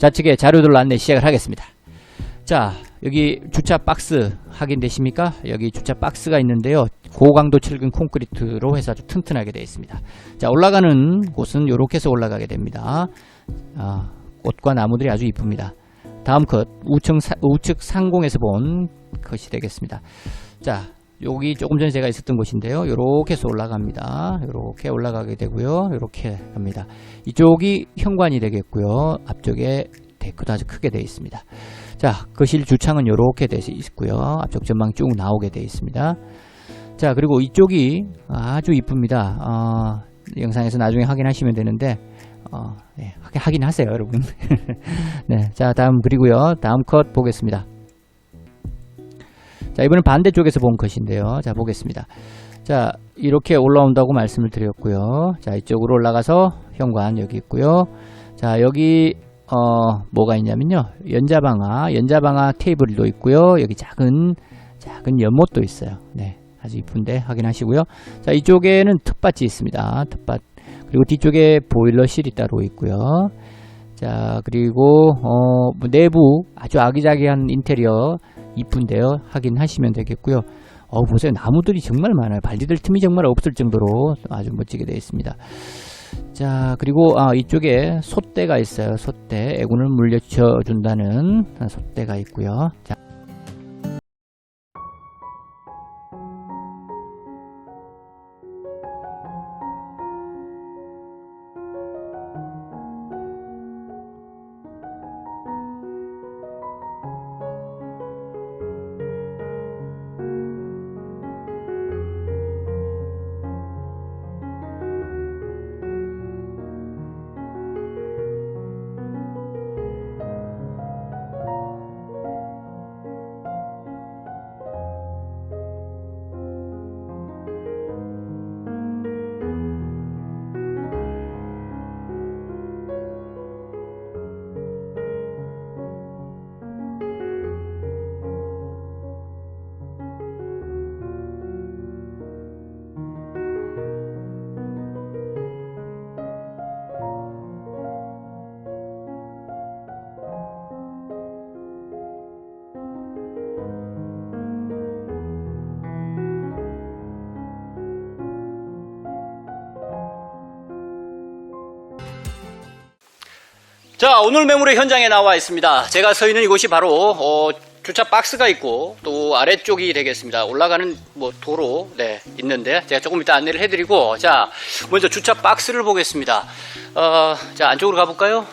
좌측에 자료들로 안내 시작을 하겠습니다. 자, 여기 주차 박스 확인되십니까? 여기 주차 박스가 있는데요. 고강도 철근 콘크리트로 해서 아주 튼튼하게 되어 있습니다. 자, 올라가는 곳은 이렇게 해서 올라가게 됩니다. 아, 꽃과 나무들이 아주 이쁩니다. 다음 컷 우측, 사- 우측 상공에서 본 컷이 되겠습니다. 자, 여기 조금 전에 제가 있었던 곳인데요. 요렇게 해서 올라갑니다. 요렇게 올라가게 되고요. 요렇게 갑니다. 이쪽이 현관이 되겠고요. 앞쪽에 데크도 아주 크게 되어 있습니다. 자, 거실 주창은 요렇게 되어 있고요. 앞쪽 전망 쭉 나오게 되어 있습니다. 자, 그리고 이쪽이 아주 이쁩니다. 어, 영상에서 나중에 확인하시면 되는데, 어, 네, 확인- 확인하세요, 여러분. 네, 자, 다음 그리고요. 다음 컷 보겠습니다. 자, 이번엔 반대쪽에서 본 컷인데요. 자, 보겠습니다. 자, 이렇게 올라온다고 말씀을 드렸고요. 자, 이쪽으로 올라가서 현관 여기 있고요. 자, 여기 어, 뭐가 있냐면요. 연자방아, 연자방아 테이블도 있고요. 여기 작은 작은 연못도 있어요. 네. 아주 이쁜데 확인하시고요. 자, 이쪽에는 텃밭이 있습니다. 텃밭. 그리고 뒤쪽에 보일러실이 따로 있고요. 자, 그리고 어, 뭐 내부 아주 아기자기한 인테리어 이쁜데요. 확인하시면 되겠고요. 어, 보세요. 나무들이 정말 많아요. 발디딜 틈이 정말 없을 정도로 아주 멋지게 되어 있습니다. 자, 그리고 아, 이쪽에 솥대가 있어요. 솥대. 애군을 물려쳐 준다는 솥대가 있고요. 자, 자, 오늘 매물의 현장에 나와 있습니다. 제가 서 있는 이곳이 바로 어, 주차 박스가 있고 또 아래쪽이 되겠습니다. 올라가는 뭐 도로 네, 있는데 제가 조금 이따 안내를 해드리고 자, 먼저 주차 박스를 보겠습니다. 어, 자, 안쪽으로 가볼까요?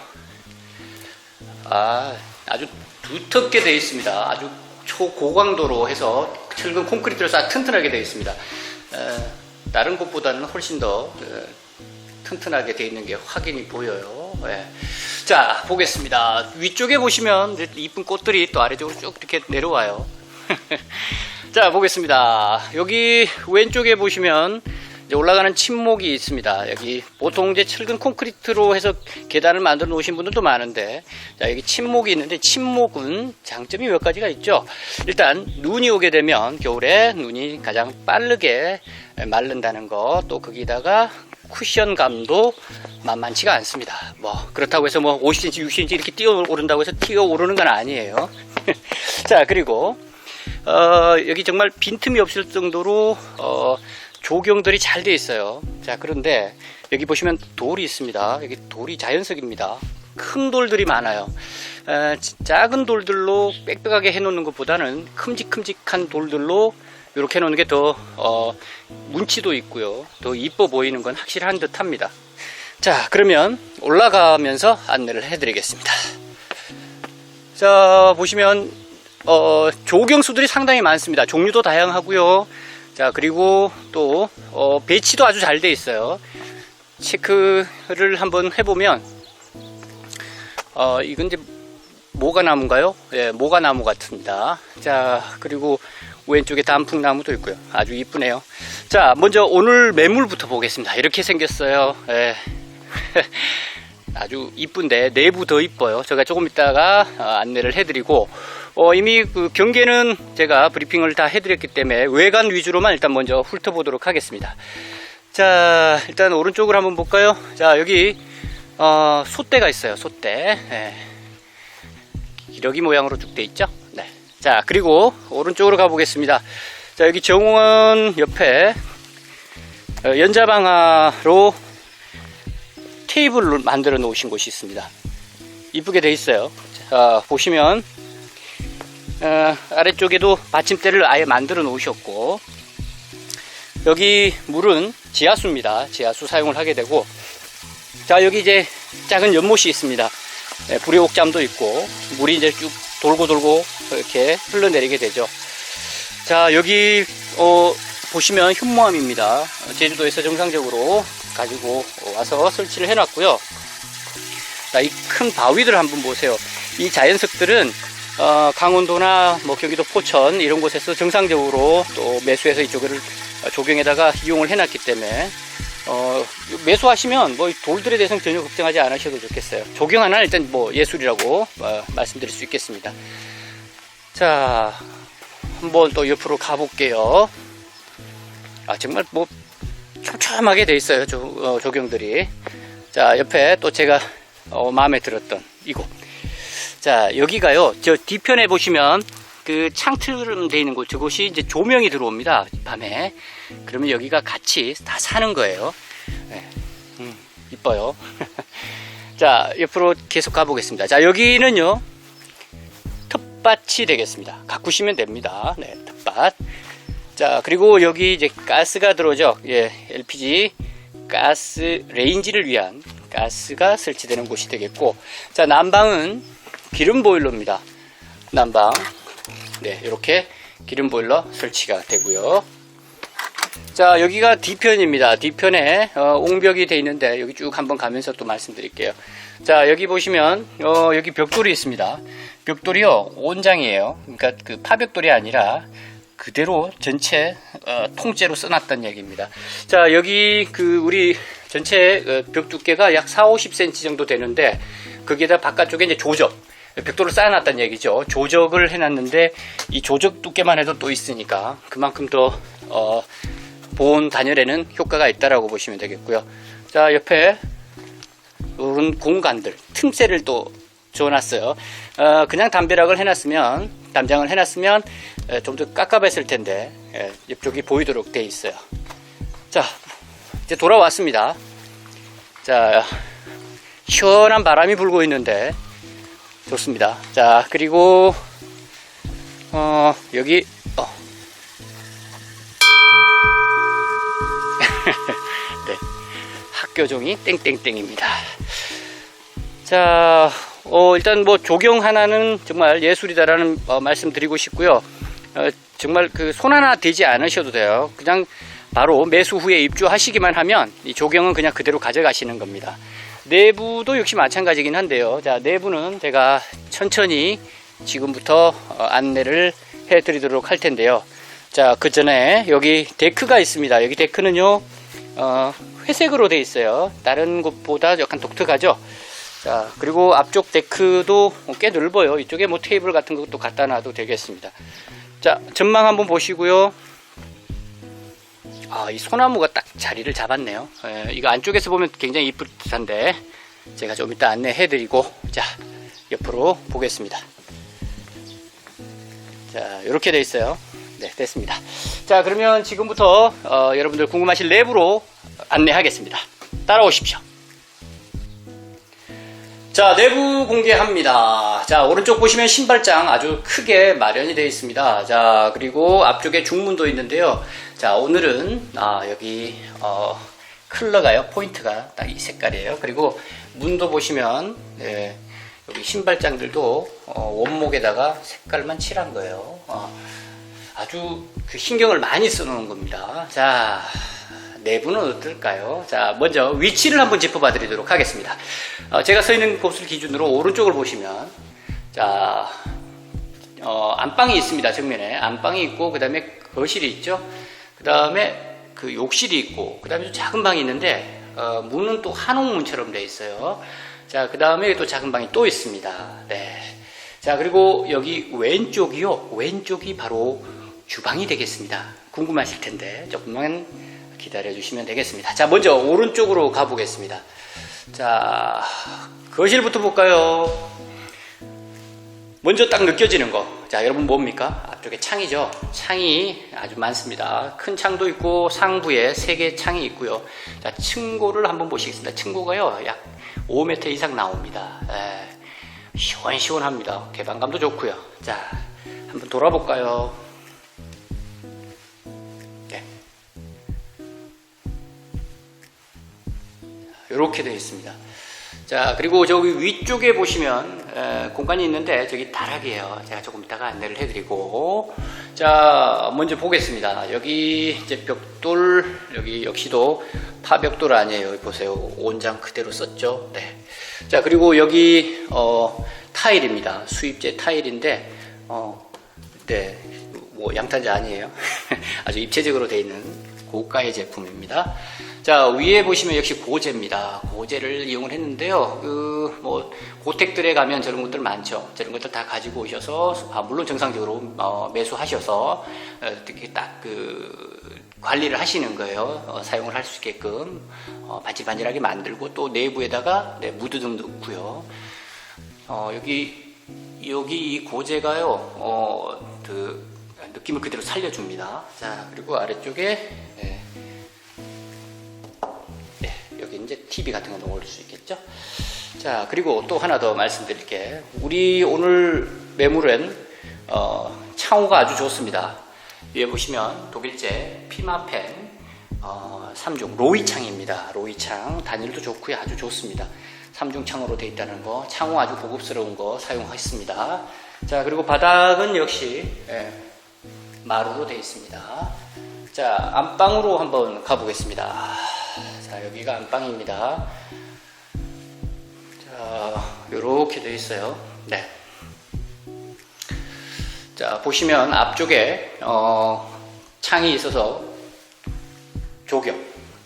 아, 아주 두텁게 되어 있습니다. 아주 초고강도로 해서 철근 콘크리트로 싹 튼튼하게 되어 있습니다. 에, 다른 곳보다는 훨씬 더 어, 튼튼하게 되어 있는 게 확인이 보여요. 예. 자, 보겠습니다. 위쪽에 보시면 이쁜 꽃들이 또 아래쪽으로 쭉 이렇게 내려와요. 자, 보겠습니다. 여기 왼쪽에 보시면 올라가는 침목이 있습니다. 여기 보통 이제 철근 콘크리트로 해서 계단을 만들어 놓으신 분들도 많은데, 자, 여기 침목이 있는데, 침목은 장점이 몇 가지가 있죠. 일단, 눈이 오게 되면 겨울에 눈이 가장 빠르게 마른다는 거, 또 거기다가 쿠션감도 만만치가 않습니다. 뭐 그렇다고 해서 뭐 50cm, 60cm 이렇게 뛰어 오른다고 해서 뛰어 오르는 건 아니에요. 자 그리고 어, 여기 정말 빈틈이 없을 정도로 어, 조경들이 잘돼 있어요. 자 그런데 여기 보시면 돌이 있습니다. 여기 돌이 자연석입니다. 큰 돌들이 많아요. 에, 작은 돌들로 빽빽하게 해놓는 것보다는 큼직큼직한 돌들로 이렇게 해놓는 게더 어, 문치도 있고요. 더 이뻐 보이는 건 확실한 듯 합니다. 자, 그러면 올라가면서 안내를 해드리겠습니다. 자, 보시면 어, 조경수들이 상당히 많습니다. 종류도 다양하고요. 자, 그리고 또 어, 배치도 아주 잘 돼 있어요. 체크를 한번 해보면 어, 이건 이제 모가 나무인가요? 예, 모가 나무 같습니다. 자, 그리고 왼쪽에 단풍나무도 있고요. 아주 이쁘네요. 자, 먼저 오늘 매물부터 보겠습니다. 이렇게 생겼어요. 예. 아주 이쁜데 내부 더 이뻐요. 제가 조금 이따가 어, 안내를 해드리고 어, 이미 그 경계는 제가 브리핑을 다 해드렸기 때문에 외관 위주로만 일단 먼저 훑어보도록 하겠습니다. 자, 일단 오른쪽으로 한번 볼까요? 자, 여기 어, 솥대가 있어요. 솥대. 예. 기러기 모양으로 쭉 돼 있죠. 네. 자 그리고 오른쪽으로 가보겠습니다. 자 여기 정원 옆에 어, 연자방아로 테이블을 만들어 놓으신 곳이 있습니다. 이쁘게 돼 있어요. 자 보시면 어, 아래쪽에도 받침대를 아예 만들어 놓으셨고 여기 물은 지하수입니다. 지하수 사용을 하게 되고 자 여기 이제 작은 연못이 있습니다. 네, 불의옥잠도 있고 물이 이제 쭉 돌고 돌고 이렇게 흘러내리게 되죠. 자 여기 어, 보시면 현무암입니다. 어, 제주도에서 정상적으로 가지고 와서 설치를 해놨고요. 자, 이큰 바위들 한번 보세요. 이 자연석들은 어, 강원도나 뭐 경기도 포천 이런 곳에서 정상적으로 또 매수해서 이쪽을 조경에다가 이용을 해놨기 때문에 어, 매수하시면 뭐 돌들에 대해서는 전혀 걱정하지 않으셔도 좋겠어요. 조경 하나 는 일단 뭐 예술이라고 어, 말씀드릴 수 있겠습니다. 자, 한번 또 옆으로 가볼게요. 아 정말 뭐 촘촘하게 돼 있어요 조, 어, 조경들이. 자 옆에 또 제가 어, 마음에 들었던 이곳. 자 여기가요 저 뒤편에 보시면 그 창틀음 돼 있는 곳 저곳이 이제 조명이 들어옵니다 밤에. 그러면 여기가 같이 다 사는 거예요. 네. 음, 이뻐요. 자 옆으로 계속 가보겠습니다. 자 여기는요 텃밭이 되겠습니다. 가꾸시면 됩니다. 네 텃밭. 자, 그리고 여기 이제 가스가 들어오죠. 예, LPG 가스 레인지를 위한 가스가 설치되는 곳이 되겠고, 자, 난방은 기름 보일러입니다. 난방. 네, 이렇게 기름 보일러 설치가 되고요. 자, 여기가 뒤편입니다. 뒤편에 어, 옹벽이 돼 있는데 여기 쭉 한번 가면서 또 말씀드릴게요. 자, 여기 보시면 어, 여기 벽돌이 있습니다. 벽돌이요 온장이에요. 그러니까 그 파벽돌이 아니라 그대로 전체 어, 통째로 써놨던 얘기입니다. 자 여기 그 우리 전체 어, 벽 두께가 약 4, 50cm 정도 되는데 거기에다 바깥쪽에 이제 조적 벽돌을 쌓아놨다는 얘기죠. 조적을 해놨는데 이 조적 두께만 해도 또 있으니까 그만큼 더 어, 보온 단열에는 효과가 있다라고 보시면 되겠고요. 자 옆에 이런 공간들 틈새를 또 줘놨어요. 어, 그냥 담벼락을 해놨으면 담장을 해놨으면 좀 더 깝깝했을 텐데 예, 옆쪽이 보이도록 돼 있어요. 자 이제 돌아왔습니다. 자 시원한 바람이 불고 있는데 좋습니다. 자 그리고 어, 여기 어. 네 학교종이 땡땡땡입니다. 자, 어, 일단 뭐 조경 하나는 정말 예술이다라는 어, 말씀 드리고 싶고요. 어, 정말 그 손 하나 대지 않으셔도 돼요. 그냥 바로 매수 후에 입주하시기만 하면 이 조경은 그냥 그대로 가져가시는 겁니다. 내부도 역시 마찬가지긴 한데요. 자, 내부는 제가 천천히 지금부터 어, 안내를 해 드리도록 할 텐데요. 자, 그 전에 여기 데크가 있습니다. 여기 데크는요, 어, 회색으로 되어 있어요. 다른 곳보다 약간 독특하죠? 자, 그리고 앞쪽 데크도 꽤 넓어요. 이쪽에 뭐 테이블 같은 것도 갖다 놔도 되겠습니다. 자, 전망 한번 보시고요. 아, 이 소나무가 딱 자리를 잡았네요. 예, 이거 안쪽에서 보면 굉장히 이쁠 듯한데, 제가 좀 이따 안내해 드리고, 자, 옆으로 보겠습니다. 자, 이렇게 돼 있어요. 네, 됐습니다. 자, 그러면 지금부터 어, 여러분들 궁금하실 내부로 안내하겠습니다. 따라오십시오. 자, 내부 공개합니다. 자, 오른쪽 보시면 신발장 아주 크게 마련이 되어 있습니다. 자, 그리고 앞쪽에 중문도 있는데요. 자, 오늘은, 아, 여기, 어, 컬러가요. 포인트가 딱 이 색깔이에요. 그리고 문도 보시면, 네, 여기 신발장들도 어, 원목에다가 색깔만 칠한 거예요. 어, 아주 그 신경을 많이 써놓은 겁니다. 자, 내부는 어떨까요? 자, 먼저 위치를 한번 짚어봐 드리도록 하겠습니다. 어, 제가 서 있는 곳을 기준으로 오른쪽을 보시면, 자, 어, 안방이 있습니다. 정면에. 안방이 있고, 그 다음에 거실이 있죠. 그 다음에 그 욕실이 있고, 그 다음에 작은 방이 있는데, 어, 문은 또 한옥문처럼 되어 있어요. 자, 그 다음에 또 작은 방이 또 있습니다. 네. 자, 그리고 여기 왼쪽이요. 왼쪽이 바로 주방이 되겠습니다. 궁금하실 텐데, 조금만 기다려 주시면 되겠습니다. 자, 먼저 오른쪽으로 가보겠습니다. 자, 거실부터 볼까요? 먼저 딱 느껴지는 거. 자, 여러분 뭡니까? 앞쪽에 창이죠. 창이 아주 많습니다. 큰 창도 있고 상부에 세 개 창이 있고요. 자, 층고를 한번 보시겠습니다. 층고가요, 약 5m 이상 나옵니다. 에, 시원시원합니다. 개방감도 좋고요. 자, 한번 돌아볼까요? 이렇게 되어 있습니다. 자, 그리고 저기 위쪽에 보시면 에, 공간이 있는데 저기 다락이에요. 제가 조금 이따가 안내를 해드리고 자, 먼저 보겠습니다. 여기 이제 벽돌 여기 역시도 파벽돌 아니에요. 여기 보세요. 온장 그대로 썼죠. 네. 자, 그리고 여기 어, 타일입니다. 수입제 타일인데 어, 네, 뭐 양탄자 아니에요. 아주 입체적으로 되어 있는 고가의 제품입니다. 자 위에 보시면 역시 고제입니다. 고제를 이용을 했는데요. 그 뭐 고택들에 가면 저런 것들 많죠. 저런 것들 다 가지고 오셔서 아, 물론 정상적으로 어, 매수하셔서 어, 이렇게 딱 그 관리를 하시는 거예요. 어, 사용을 할 수 있게끔 어, 반질반질하게 만들고 또 내부에다가 네, 무드 등 넣고요. 어, 여기 여기 이 고제가요. 어, 그 느낌을 그대로 살려줍니다. 자 그리고 아래쪽에 네. 네, 이제 TV 같은 거 넣을 수 있겠죠. 자, 그리고 또 하나 더 말씀드릴 게. 우리 오늘 매물은 어, 창호가 아주 좋습니다. 위에 보시면 독일제 피마펜 어, 3중 로이 창입니다. 로이 창 단일도 좋고요, 아주 좋습니다. 3중 창으로 되어 있다는 거, 창호 아주 고급스러운 거 사용했습니다. 자, 그리고 바닥은 역시 예, 마루로 되어 있습니다. 자, 안방으로 한번 가보겠습니다. 자, 여기가 안방입니다. 자, 요렇게 되어 있어요. 네. 자, 보시면 앞쪽에, 어, 창이 있어서 조경,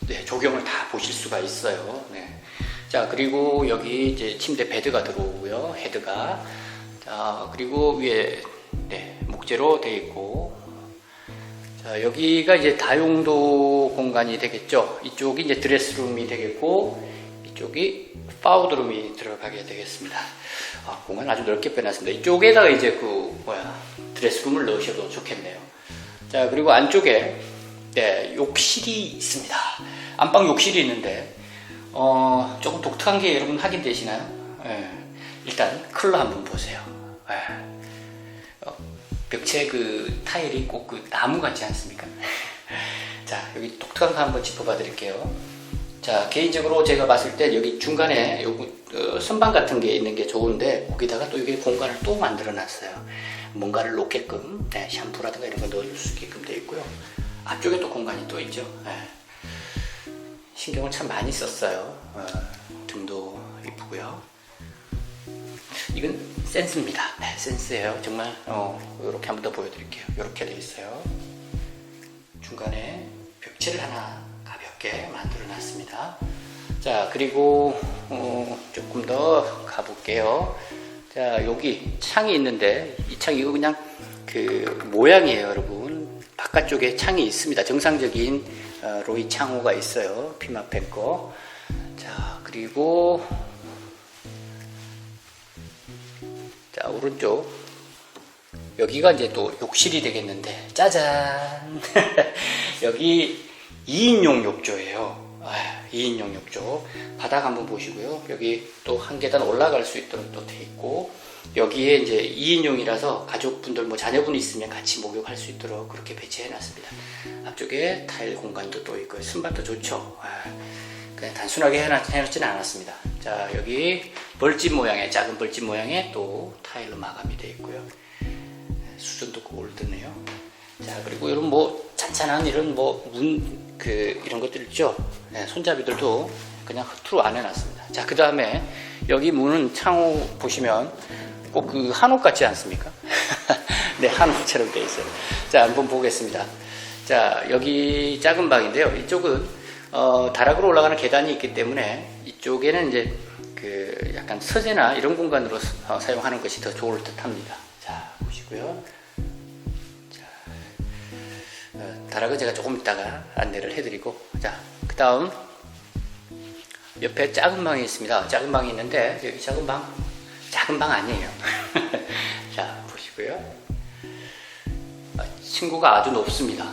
네, 조경을 다 보실 수가 있어요. 네. 자, 그리고 여기 이제 침대 베드가 들어오고요. 헤드가. 자, 그리고 위에, 네, 목재로 되어 있고, 자, 여기가 이제 다용도 공간이 되겠죠. 이쪽이 이제 드레스룸이 되겠고, 이쪽이 파우드룸이 들어가게 되겠습니다. 아, 공간 아주 넓게 빼놨습니다. 이쪽에다가 이제 그, 뭐야, 드레스룸을 넣으셔도 좋겠네요. 자, 그리고 안쪽에, 네, 욕실이 있습니다. 안방 욕실이 있는데, 어, 조금 독특한 게 여러분 확인되시나요? 예. 일단, 클러 한번 보세요. 예. 어, 벽체 그 타일이 꼭 그 나무 같지 않습니까? 자, 여기 독특한 거 한번 짚어봐 드릴게요. 자, 개인적으로 제가 봤을 때 여기 중간에 요거, 어, 선반 같은 게 있는 게 좋은데 거기다가 또 이게 공간을 또 만들어 놨어요. 뭔가를 놓게끔, 네, 샴푸라든가 이런 거 넣어줄 수 있게끔 되어 있고요. 앞쪽에 또 공간이 또 있죠. 네. 신경을 참 많이 썼어요. 어, 등도 이쁘고요. 이건 센스입니다. 네, 센스예요. 정말 어, 이렇게 한 번 더 보여드릴게요. 이렇게 돼 있어요. 중간에 벽체를 하나 가볍게 만들어 놨습니다. 자, 그리고 어, 조금 더 가볼게요. 자, 여기 창이 있는데 이 창 이거 그냥 그 모양이에요, 여러분. 바깥쪽에 창이 있습니다. 정상적인 어, 로이 창호가 있어요. 피마펜 거. 자, 그리고 자, 오른쪽. 여기가 이제 또 욕실이 되겠는데, 짜잔! 여기 2인용 욕조예요. 아, 2인용 욕조. 바닥 한번 보시고요. 여기 또 한 계단 올라갈 수 있도록 또 돼 있고, 여기에 이제 2인용이라서 가족분들, 뭐 자녀분 있으면 같이 목욕할 수 있도록 그렇게 배치해 놨습니다. 앞쪽에 타일 공간도 또 있고요. 선반도 좋죠. 아, 그냥 단순하게 해놨, 해놓지는 않았습니다. 자, 여기 벌집 모양의, 작은 벌집 모양의 또 타일로 마감이 되어 있고요. 수준도 골드네요. 자, 그리고 이런 뭐 찬찬한 이런 뭐 문, 그, 이런 것들 있죠? 네, 손잡이들도 그냥 흐트로 안 해놨습니다. 자, 그 다음에 여기 문은 창호 보시면 꼭 그 한옥 같지 않습니까? 네, 한옥처럼 되어 있어요. 자, 한번 보겠습니다. 자, 여기 작은 방인데요. 이쪽은 어, 다락으로 올라가는 계단이 있기 때문에 이쪽에는 이제 그 약간 서재나 이런 공간으로 스- 어, 사용하는 것이 더 좋을 듯 합니다. 자, 보시고요. 자, 어, 다락은 제가 조금 이따가 안내를 해드리고, 자, 그 다음 옆에 작은 방이 있습니다. 작은 방이 있는데 여기 작은 방, 작은 방 아니에요. 보여드릴게요. 아, 층고가 아주 높습니다.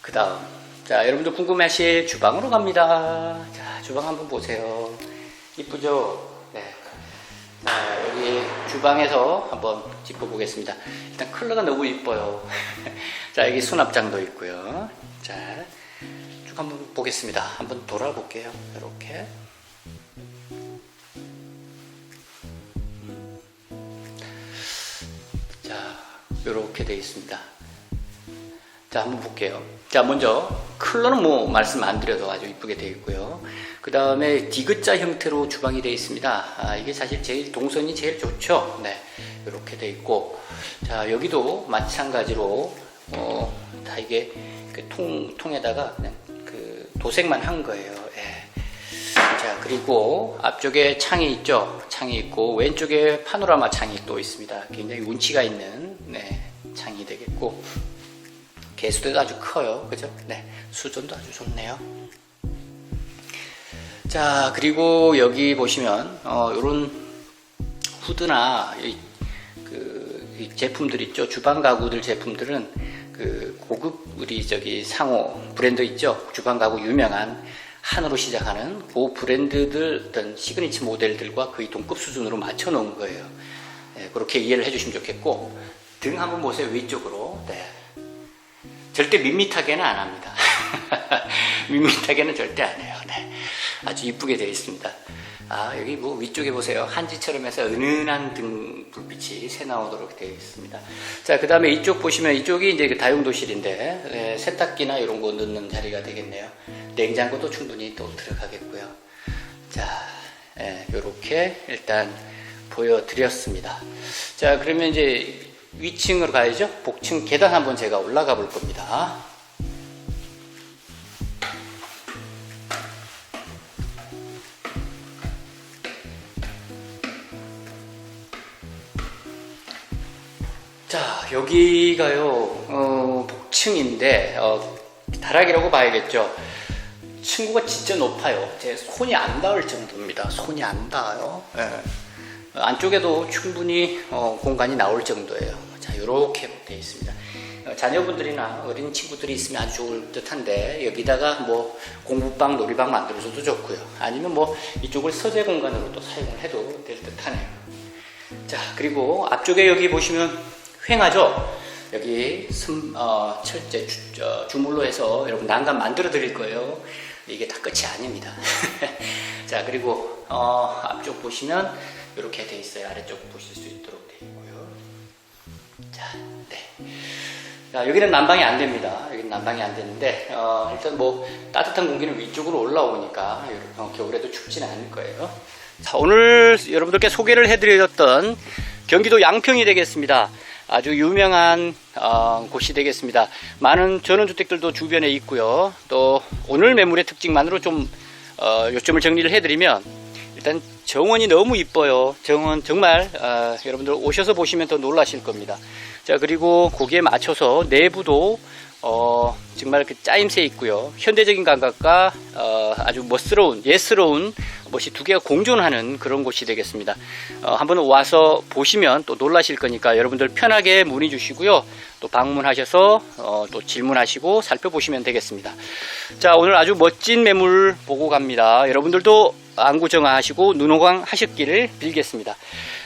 그 다음. 자, 여러분들 궁금하실 주방으로 갑니다. 자, 주방 한번 보세요. 이쁘죠? 네. 자, 여기 주방에서 한번 짚어보겠습니다. 일단 컬러가 너무 이뻐요. 자, 여기 수납장도 있고요. 자, 쭉 한번 보겠습니다. 한번 돌아볼게요. 이렇게. 자, 이렇게 되어 있습니다. 자, 한번 볼게요. 자, 먼저 컬러는 뭐 말씀 안 드려도 아주 이쁘게 되어 있고요. 그 다음에 디귿자 형태로 주방이 되어 있습니다. 아, 이게 사실 제일 동선이 제일 좋죠. 네, 이렇게 되어 있고, 자 여기도 마찬가지로 어, 다 이게 그 통 통에다가 그냥 그 도색만 한 거예요. 예. 자 그리고 앞쪽에 창이 있죠. 창이 있고 왼쪽에 파노라마 창이 또 있습니다. 굉장히 운치가 있는 네, 창이 되겠고. 개수대도 아주 커요. 그죠? 네. 수전도 아주 좋네요. 자, 그리고 여기 보시면, 어, 요런 후드나, 이, 그, 이 제품들 있죠. 주방 가구들 제품들은 그 고급 우리 저기 상호 브랜드 있죠. 주방 가구 유명한 한으로 시작하는 그 브랜드들 어떤 시그니처 모델들과 거의 동급 수준으로 맞춰 놓은 거예요. 네, 그렇게 이해를 해 주시면 좋겠고, 등 한번 보세요. 위쪽으로. 네. 절대 밋밋하게는 안 합니다. 밋밋하게는 절대 안 해요. 네. 아주 이쁘게 되어 있습니다. 아, 여기 뭐 위쪽에 보세요. 한지처럼 해서 은은한 등 불빛이 새 나오도록 되어 있습니다. 자, 그 다음에 이쪽 보시면 이쪽이 이제 그 다용도실인데, 예, 세탁기나 이런 거 넣는 자리가 되겠네요. 냉장고도 충분히 또 들어가겠고요. 자, 예, 요렇게 일단 보여드렸습니다. 자, 그러면 이제 위층으로 가야죠. 복층 계단 한번 제가 올라가 볼 겁니다. 자, 여기가요, 어, 복층인데, 어, 다락이라고 봐야겠죠. 층고가 진짜 높아요. 제 손이 안 닿을 정도입니다. 손이 안 닿아요. 예. 어, 안쪽에도 충분히 어, 공간이 나올 정도예요. 자, 이렇게 되어 있습니다. 어, 자녀분들이나 어린 친구들이 있으면 아주 좋을 듯한데 여기다가 뭐 공부방, 놀이방 만들어줘도 좋고요. 아니면 뭐 이쪽을 서재 공간으로 또 사용을 해도 될 듯하네요. 자, 그리고 앞쪽에 여기 보시면 횡하죠? 여기 슴, 어, 철제 주, 저, 주물로 해서 여러분 난간 만들어 드릴 거예요. 이게 다 끝이 아닙니다. 자, 그리고 어, 앞쪽 보시면 이렇게 돼 있어요. 아래쪽 보실 수 있도록 돼 있고요. 자, 네. 자, 여기는 난방이 안 됩니다. 여기는 난방이 안 되는데, 어, 일단 뭐, 따뜻한 공기는 위쪽으로 올라오니까, 어, 겨울에도 춥지는 않을 거예요. 자, 오늘 여러분들께 소개를 해드렸던 경기도 양평이 되겠습니다. 아주 유명한 어, 곳이 되겠습니다. 많은 전원주택들도 주변에 있고요. 또 오늘 매물의 특징만으로 좀 어, 요점을 정리를 해드리면 일단 정원이 너무 이뻐요. 정원 정말 어, 여러분들 오셔서 보시면 더 놀라실 겁니다. 자 그리고 거기에 맞춰서 내부도 어, 정말 그 짜임새 있고요. 현대적인 감각과 어, 아주 멋스러운 예스러운 멋이 두 개가 공존하는 그런 곳이 되겠습니다. 어, 한번 와서 보시면 또 놀라실 거니까 여러분들 편하게 문의 주시고요. 또 방문하셔서 어, 또 질문하시고 살펴보시면 되겠습니다. 자 오늘 아주 멋진 매물 보고 갑니다. 여러분들도 안구 정화하시고 눈호강 하셨기를 빌겠습니다.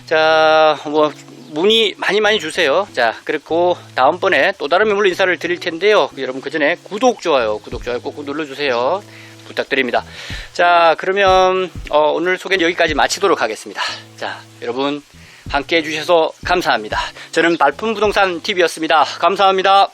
자, 뭐 문의 많이 많이 주세요. 자, 그리고 다음번에 또 다른 매물로 인사를 드릴 텐데요. 여러분 그 전에 구독 좋아요, 구독 좋아요 꼭 눌러주세요. 부탁드립니다. 자, 그러면 어, 오늘 소개는 여기까지 마치도록 하겠습니다. 자, 여러분 함께 해주셔서 감사합니다. 저는 발품 부동산 TV였습니다. 감사합니다.